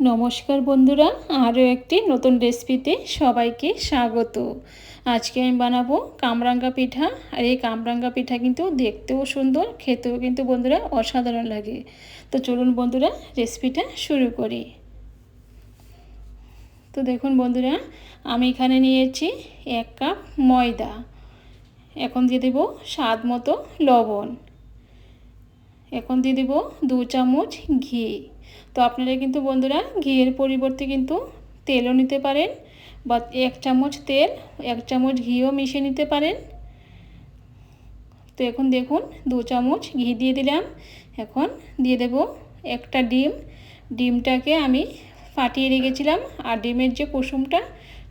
নমস্কার বন্ধুরা, আরও একটি নতুন রেসিপিতে সবাইকে স্বাগত। আজকে আমি বানাবো কামরাঙ্গা পিঠা, আর এই কামরাঙ্গা পিঠা কিন্তু দেখতেও সুন্দর, খেতেও কিন্তু বন্ধুরা অসাধারণ লাগে। তো চলুন বন্ধুরা রেসিপিটা শুরু করি। তো দেখুন বন্ধুরা, আমি এখানে নিয়েছি এক কাপ ময়দা। এখন দিয়ে দেবো স্বাদ মতো লবণ। এখন দিয়ে দেবো দু চামচ ঘি। তো আপনারা কিন্তু বন্ধুরা ঘিয়ের পরিবর্তে কিন্তু তেলও নিতে পারেন বা এক চামচ তেল, এক চামচ ঘিও মিশিয়ে নিতে পারেন। তো এখন দেখুন দু চামচ ঘি দিয়ে দিলাম। এখন দিয়ে দেব একটা ডিম। ডিমটাকে আমি ফাটিয়ে রেখেছিলাম আর ডিমের যে কুসুমটা,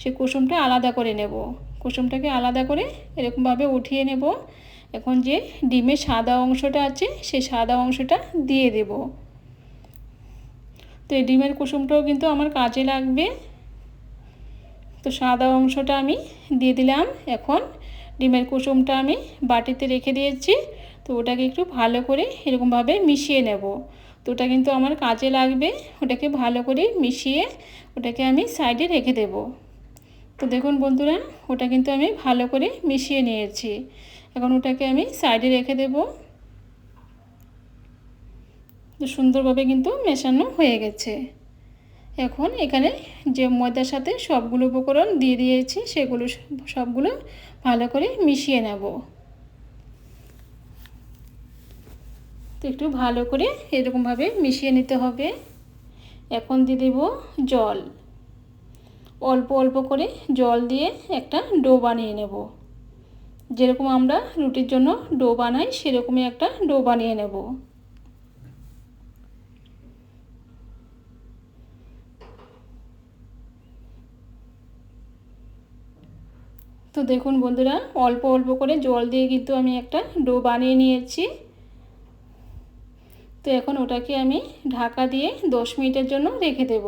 সে কুসুমটা আলাদা করে নেব। কুসুমটাকে আলাদা করে এরকমভাবে উঠিয়ে নেব। এখন যে ডিমের সাদা অংশটা আছে, সেই সাদা অংশটা দিয়ে দেব। তো এই ডিমের কুসুমটাও কিন্তু আমার কাজে লাগবে। তো সাদা অংশটা আমি দিয়ে দিলাম। এখন ডিমের কুসুমটা আমি বাটিতে রেখে দিয়েছি। তো ওটাকে একটু ভালো করে এরকমভাবে মিশিয়ে নেব। তো ওটা কিন্তু আমার কাজে লাগবে। ওটাকে ভালো করে মিশিয়ে ওটাকে আমি সাইডে রেখে দেব। তো দেখুন বন্ধুরা, ওটা কিন্তু আমি ভালো করে মিশিয়ে নিয়েছি। এখন ওটাকে আমি সাইডে রেখে দেব। সুন্দরভাবে কিন্তু মেশানো হয়ে গেছে। এখন এখানে যে ময়দার সাথে সবগুলো উপকরণ দিয়ে দিয়েছি, সেগুলো সবগুলো ভালো করে মিশিয়ে নেব। তো একটু ভালো করে এরকমভাবে মিশিয়ে নিতে হবে। এখন দিয়ে দেব জল। অল্প অল্প করে জল দিয়ে একটা ডো বানিয়ে নেব। যেরকম আমরা রুটির জন্য ডো বানাই, সেরকমই একটা ডো বানিয়ে নেব। তো দেখুন বন্ধুরা, অল্প অল্প করে জল দিয়ে কিন্তু আমি একটা ডো বানিয়ে নিয়েছি। তো এখন ওটাকে আমি ঢাকা দিয়ে দশ মিনিটের জন্য রেখে দেব।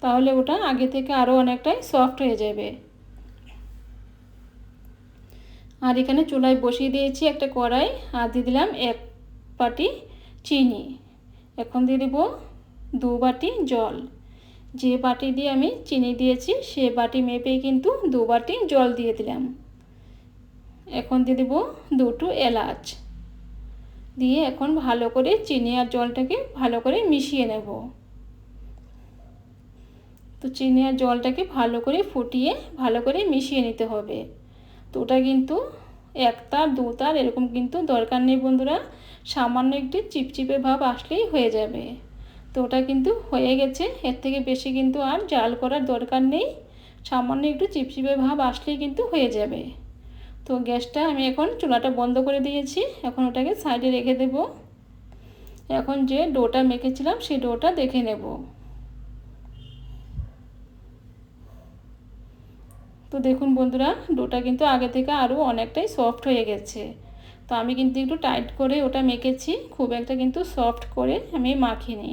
তাহলে ওটা আগে থেকে আরও অনেকটাই সফট হয়ে যাবে। আর এখানে চুলায় বসিয়ে দিয়েছি একটা কড়াই আর দিয়ে দিলাম এক বাটি চিনি। এখন দিয়ে দেবো দু বাটি জল। যে বাটি দিয়ে আমি চিনি দিয়েছি, সে বাটি মেপে কিন্তু দু বাটি জল দিয়ে দিলাম। এখন দিয়ে দেবো দুটো এলাচ। দিয়ে এখন ভালো করে চিনি আর জলটাকে ভালো করে মিশিয়ে নেব। তো চিনি আর জলটাকে ভালো করে ফুটিয়ে ভালো করে মিশিয়ে নিতে হবে। তো ওটা কিন্তু এক তার দু তার এরকম কিন্তু দরকার নেই বন্ধুরা। সামান্য একটু চিপচিপে ভাব আসলেই হয়ে যাবে। তো ওটা কিন্তু হয়ে গেছে। এর থেকে বেশি কিন্তু আর জাল করার দরকার নেই। সামান্য একটু চিপচিপে ভাব আসলেই কিন্তু হয়ে যাবে। তো গ্যাসটা আমি এখন চুলাটা বন্ধ করে দিয়েছি। এখন ওটাকে সাইডে রেখে দেব। এখন যে ডোটা মেখেছিলাম সেই ডোটা দেখে নেব। তো দেখুন বন্ধুরা, ডোটা কিন্তু আগে থেকে আরও অনেকটাই সফট হয়ে গেছে। তো আমি কিন্তু একটু টাইট করে ওটা মেখেছি, খুব একটা কিন্তু সফট করে আমি মাখিনি।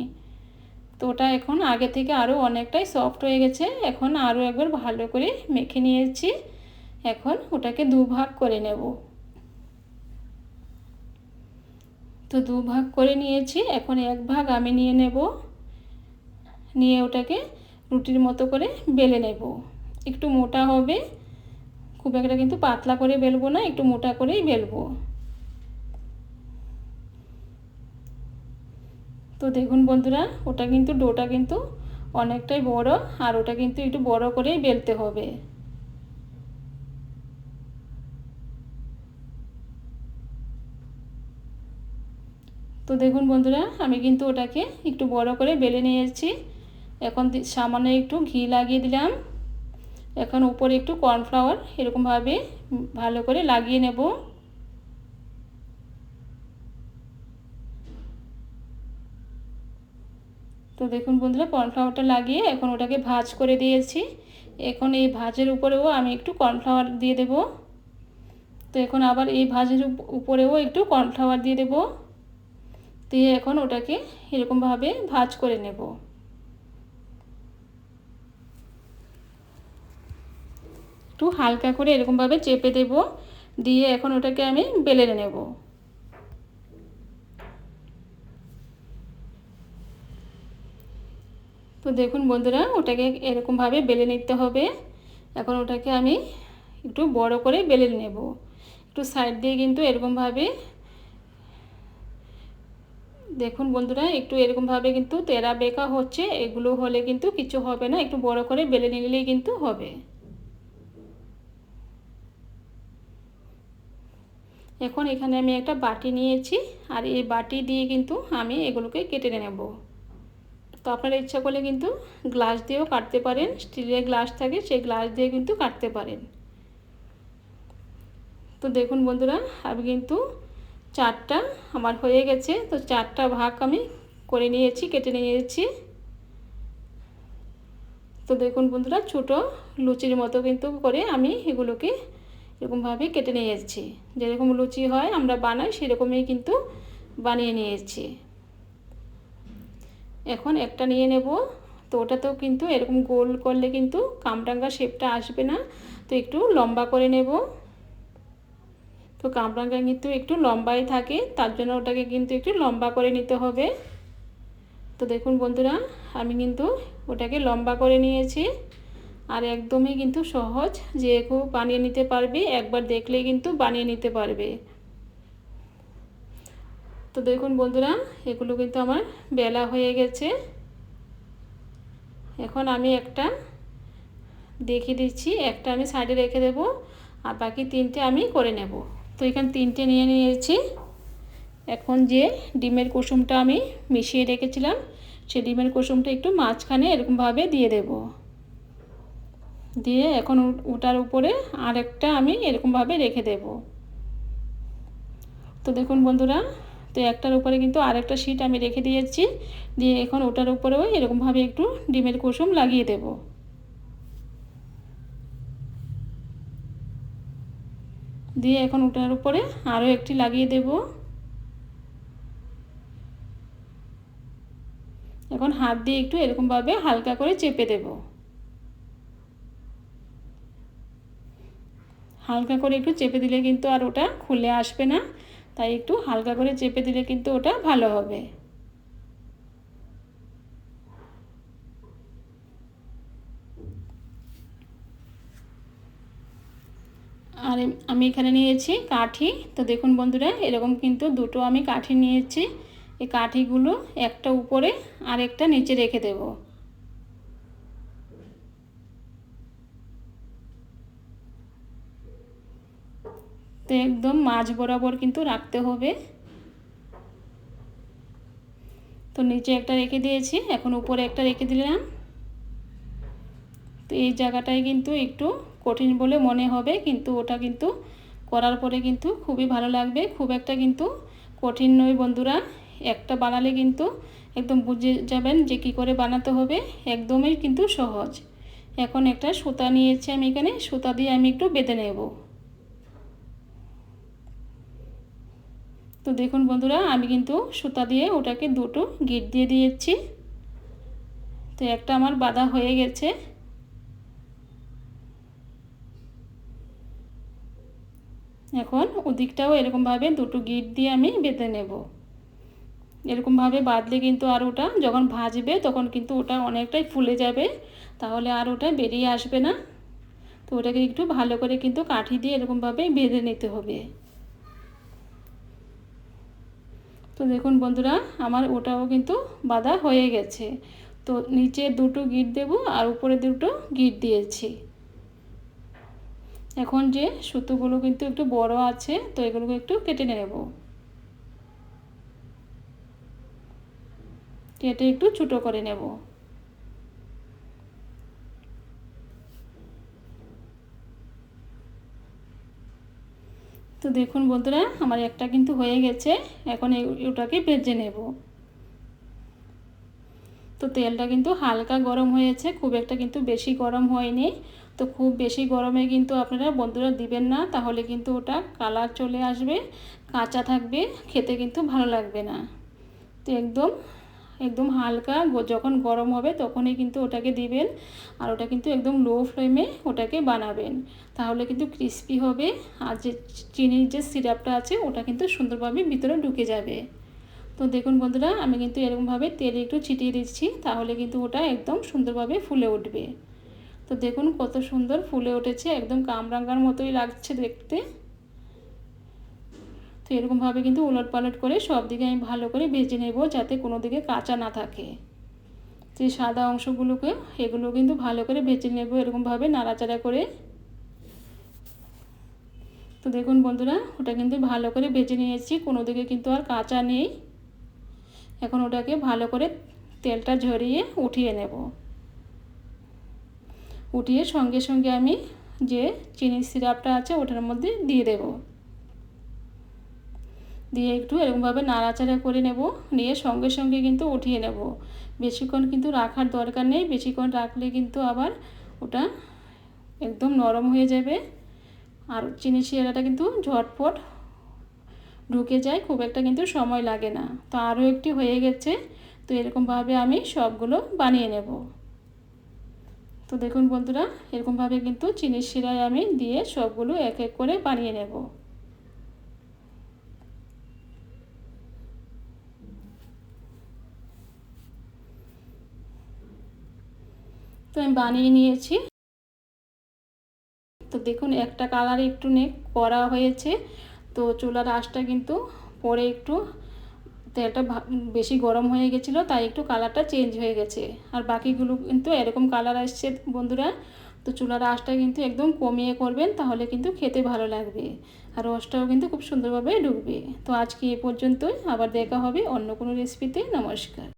তো ওটা এখন আগে থেকে আরও অনেকটাই সফট হয়ে গেছে, এখন আরও একবার ভালো করে মেখে নিয়েছি। এখন ওটাকে দু ভাগ করে নেব। তো দু ভাগ করে নিয়েছি, এখন এক ভাগ আমি নিয়ে নেব। নিয়ে ওটাকে রুটির মতো করে বেলে নেব। একটু মোটা হবে। খুব একটা কিন্তু পাতলা করে বেলবো না, একটু মোটা করেই বেলবো। তো দেখুন বন্ধুরা, ওটা কিন্তু ডোটা কিন্তু অনেকটাই বড়, আর ওটা কিন্তু একটু বড় করেই বেলতে হবে। তো দেখুন বন্ধুরা, আমি কিন্তু ওটাকে একটু বড় করে বেলে নিয়েছি। এখন সামান্য একটু ঘি লাগিয়ে দিলাম। এখন উপরে একটু কর্নফ্লাওয়ার এরকমভাবে ভালো করে লাগিয়ে নেব। তো দেখুন বন্ধুরা, কর্নফ্লাওয়ারটা লাগিয়ে এখন ওটাকে ভাজ করে দিয়েছি। এখন এই ভাজের উপরেও আমি একটু কর্নফ্লাওয়ার দিয়ে দেব। তো এখন আবার এই ভাজের উপরেও একটু কর্নফ্লাওয়ার দিয়ে দেব। দিয়ে এখন ওটাকে এরকমভাবে ভাজ করে নেব। একটু হালকা করে এরকমভাবে চেপে দেব, দিয়ে এখন ওটাকে আমি বেলে নেব। তো দেখুন বন্ধুরা, ওটাকে এরকমভাবে বেলে নিতে হবে। এখন ওটাকে আমি একটু বড় করে বেলে নেব। একটু সাইড দিয়ে কিন্তু এরকমভাবে, দেখুন বন্ধুরা, একটু এরকমভাবে কিন্তু তেরা বেকা হচ্ছে, এগুলো হলে কিন্তু কিছু হবে না, একটু বড় করে বেলে নিলেই কিন্তু হবে। এখন এখানে আমি একটা বাটি নিয়েছি আর এই বাটি দিয়ে কিন্তু আমি এগুলোকে কেটে নেব। তো আপনারা ইচ্ছা করলে কিন্তু গ্লাস দিয়েও কাটতে পারেন, স্টিলের গ্লাস থাকে সেই গ্লাস দিয়ে কিন্তু কাটতে পারেন। তো দেখুন বন্ধুরা, আমি কিন্তু চারটা আমার হয়ে গেছে, তো চারটা ভাগ আমি করে নিয়েছি, কেটে নিয়েছি। তো দেখুন বন্ধুরা, ছোটো লুচির মতো কিন্তু করে আমি এগুলোকে এরকমভাবে কেটে নিয়েছি যেরকম লুচি হয়, আমরা বানাই, সেরকমই কিন্তু বানিয়ে নিয়েছি এখন একটা নিয়ে নেব। তো ওটাতেও কিন্তু এরকম গোল করলে কিন্তু কামরাঙ্গা শেপটা আসবে না। তো একটু লম্বা করে নেব। তো কামরাঙ্গা কিন্তু একটু লম্বাই থাকে, তার জন্য ওটাকে কিন্তু একটু লম্বা করে নিতে হবে। তো দেখুন বন্ধুরা, আমি কিন্তু ওটাকে লম্বা করে নিয়েছি। আর একদমই কিন্তু সহজ যে কেউ বানিয়ে নিতে পারবে, একবার দেখলেই কিন্তু বানিয়ে নিতে পারবে। তো দেখুন বন্ধুরা, এগুলো কিন্তু আমার বেলা হয়ে গেছে। এখন আমি একটা দেখে দিচ্ছি, একটা আমি সাইডে রেখে দেব আর বাকি তিনটে আমি করে নেব। তো এখানে তিনটে নিয়ে নিয়েছি। এখন যে ডিমের কুসুমটা আমি মিশিয়ে রেখেছিলাম, সে ডিমের কুসুমটা একটু মাঝখানে এরকমভাবে দিয়ে দেব। দিয়ে এখন ওটার উপরে আরেকটা আমি এরকমভাবে রেখে দেব। তো দেখুন বন্ধুরা, তো একটার উপরে কিন্তু আরেকটা শিট আমি রেখে দিয়েছি। দিয়ে এখন ওটার উপরেও এরকমভাবে একটু ডিমের কুসুম লাগিয়ে দেব। দিয়ে এখন ওটার উপরে আরও একটি লাগিয়ে দেব। এখন হাত দিয়ে একটু এরকমভাবে হালকা করে চেপে দেব। হালকা করে একটু চেপে দিলে কিন্তু আর ওটা খুলে আসবে না। তাই একটু হালকা করে চেপে দিলে কিন্তু ওটা ভালো হবে। আর আমি এখানে নিয়েছি কাঠি। তো দেখুন বন্ধুরা, এরকম কিন্তু দুটো আমি কাঠি নিয়েছি। এই কাঠিগুলো একটা উপরে আর একটা নিচে রেখে দেব। তো একদম মাঝ বরাবর কিন্তু রাখতে হবে। তো নিচে একটা রেখে দিয়েছি, এখন উপরে একটা রেখে দিলাম। তো এই জায়গাটায় কিন্তু একটু কঠিন বলে মনে হবে, কিন্তু ওটা কিন্তু করার পরে কিন্তু খুবই ভালো লাগবে। খুব একটা কিন্তু কঠিন নয় বন্ধুরা, একটা বানালে কিন্তু একদম বুঝে যাবেন যে কি করে বানাতে হবে, একদমই কিন্তু সহজ। এখন একটা সুতা নিয়েছি আমি এখানে, সুতা দিয়ে আমি একটু বেঁধে নেব। তো দেখুন বন্ধুরা, আমি কিন্তু সুতা দিয়ে ওটাকে দুটো গিট দিয়ে দিয়েছি। তো একটা আমার বাধা হয়ে গেছে। এখন ওদিকটাও এরকমভাবে দুটো গিট দিয়ে আমি বেঁধে নেব। এরকমভাবে বাঁধলে কিন্তু আর ওটা যখন ভাজবে, তখন কিন্তু ওটা অনেকটাই ফুলে যাবে, তাহলে আর ওটা বেরিয়ে আসবে না। তো ওটাকে একটু ভালো করে কিন্তু কাঠি দিয়ে এরকমভাবে বেঁধে নিতে হবে। তো দেখুন বন্ধুরা, আমার ওটাও কিন্তু বাঁধা হয়ে গেছে। তো নিচে দুটো গিট দেব আর উপরে দুটো গিট দিয়েছি। এখন যে সুতোগুলো কিন্তু একটু বড় আছে, তো এগুলোকে একটু কেটে নেব। কেটে একটু ছোটো করে নেব। তো দেখুন বন্ধুরা, আমার একটা কিন্তু হয়ে গেছে। এখন ওটাকে ভেজে নেব। তো তেলটা কিন্তু হালকা গরম হয়েছে, খুব একটা কিন্তু বেশি গরম হয়নি। তো খুব বেশি গরমে কিন্তু আপনারা বন্ধুরা দিবেন না, তাহলে কিন্তু ওটা কালার চলে আসবে, কাঁচা থাকবে, খেতে কিন্তু ভালো লাগবে না। তো একদম একদম হালকা যখন গরম হবে তখনই কিন্তু ওটাকে দিবেন আর ওটা কিন্তু একদম লো ফ্লেমে ওটাকে বানাবেন। তাহলে কিন্তু ক্রিস্পি হবে আর যে চিনির যে সিরাপটা আছে ওটা কিন্তু সুন্দরভাবে ভিতরে ঢুকে যাবে। তো দেখুন বন্ধুরা, আমি কিন্তু এরকমভাবে তেল একটু ছিটিয়ে দিচ্ছি, তাহলে কিন্তু ওটা একদম সুন্দরভাবে ফুলে উঠবে। তো দেখুন কত সুন্দর ফুলে উঠেছে, একদম কামরাঙ্গার মতোই লাগছে দেখতে। তো এরকমভাবে কিন্তু উলট পালট করে সব দিকে আমি ভালো করে ভেজে নেব যাতে কোনো দিকে কাঁচা না থাকে। যে সাদা অংশগুলোকে, এগুলো কিন্তু ভালো করে ভেজে নেব এরকমভাবে নাড়াচাড়া করে। তো দেখুন বন্ধুরা, ওটা কিন্তু ভালো করে ভেজে নিয়েছি, কোনো দিকে কিন্তু আর কাঁচা নেই। এখন ওটাকে ভালো করে তেলটা ঝরিয়ে উঠিয়ে নেব। উঠিয়ে সঙ্গে সঙ্গে আমি যে চিনির সিরাপটা আছে ওটার মধ্যে দিয়ে দেব। দিয়ে একটু এরকমভাবে নাড়াচাড়া করে নেব। নিয়ে সঙ্গে সঙ্গে কিন্তু উঠিয়ে নেব। বেশিক্ষণ কিন্তু রাখার দরকার নেই। বেশিক্ষণ রাখলে কিন্তু আবার ওটা একদম নরম হয়ে যাবে। আর চিনি শিরাটা কিন্তু ঝটপট ঢুকে যায়। খুব একটা কিন্তু সময় লাগে না। তো আরও একটি হয়ে গেছে। তো এরকমভাবে আমি সবগুলো বানিয়ে নেব। তো দেখুন বন্ধুরা, এরকমভাবে কিন্তু চিনির শিরায় আমি দিয়ে সবগুলো এক এক করে বানিয়ে নেব। তো আমি বানিয়ে নিয়েছি। তো দেখুন, একটা কালার একটু নে করা হয়েছে। তো চুলার আঁচটা কিন্তু পরে একটু তেলটা বেশি গরম হয়ে গেছিল, তাই একটু কালারটা চেঞ্জ হয়ে গেছে। আর বাকিগুলো কিন্তু এরকম কালার আসছে বন্ধুরা। তো চুলার আঁচটা কিন্তু একদম কমিয়ে করবেন, তাহলে কিন্তু খেতে ভালো লাগবে। আর রসটাও কিন্তু খুব সুন্দরভাবে ঢুকবে তো আজকে এ পর্যন্তই, আবার দেখা হবে অন্য কোনো রেসিপিতে নমস্কার।